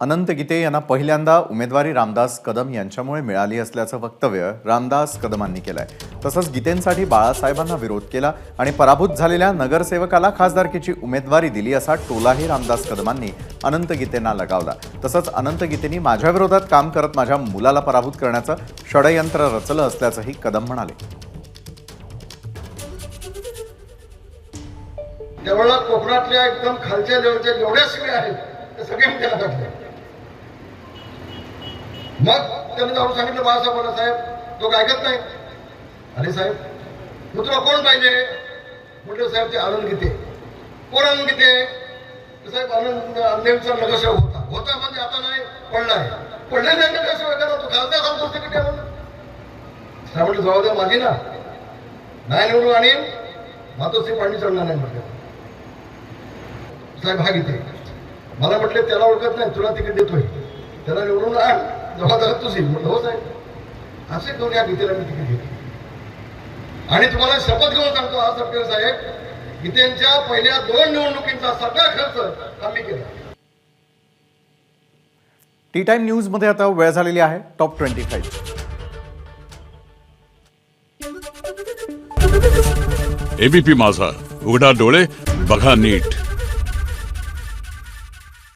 अनंत गीते यांना पहिल्यांदा उमेदवारी रामदास कदम यांच्यामुळे मिळाली असल्याचं वक्तव्य रामदास कदमांनी केलंय. तसंच गीतेंसाठी बाळासाहेबांना विरोध केला आणि पराभूत झालेल्या नगरसेवकाला खासदारकीची उमेदवारी दिली असा टोलाही रामदास कदमांनी अनंत गीतेंना लगावला. तसंच अनंत गीतेंनी माझ्या विरोधात काम करत माझ्या मुलाला पराभूत करण्याचं षडयंत्र रचलं असल्याचंही कदम म्हणाले. कोकणातल्या एकदम खालच्या लेवलच्या जेवढ्या शिवे आहेत. ते सगळे त्याला मग त्यांनी जाऊन सांगितलं बाळासाहेबांना साहेब तो ऐकत नाही. अरे साहेब मग तुला कोण पाहिजे? म्हटलं साहेब ते आनंद गीते. कोण आनंद गीते? साहेब आनंद नेमचा नगरसेवक होता. होता म्हणजे आता नाही पडला आहे. पडले नाही नगरसेवकांना तो खासदार सांगतो तिकीट आहे साहेब म्हटलं जबाबदार माझी ना. नाही निवडून आणीन. मातोश्री पाणी चढणार नाही म्हटलं. साहेब हा घेते मला म्हटले त्याला ओळखत नाही तुला तिकीट देतोय. त्याला निवडून आण. जबाबदार तुझी म्हटलं हो साहेब असे दोन या गीतेला मी तिकीट घेतो. आणि तुम्हाला शपथ घेऊन सांगतो आज सरकार साहेब गीतेंच्या पहिल्या दोन निवडणुकींचा सगळा खर्च आम्ही केला. टी टाइम न्यूजमध्ये आता वेळ झालेली आहे. Top twenty five. एबीपी माझा. उघडा डोळे बघा नीट.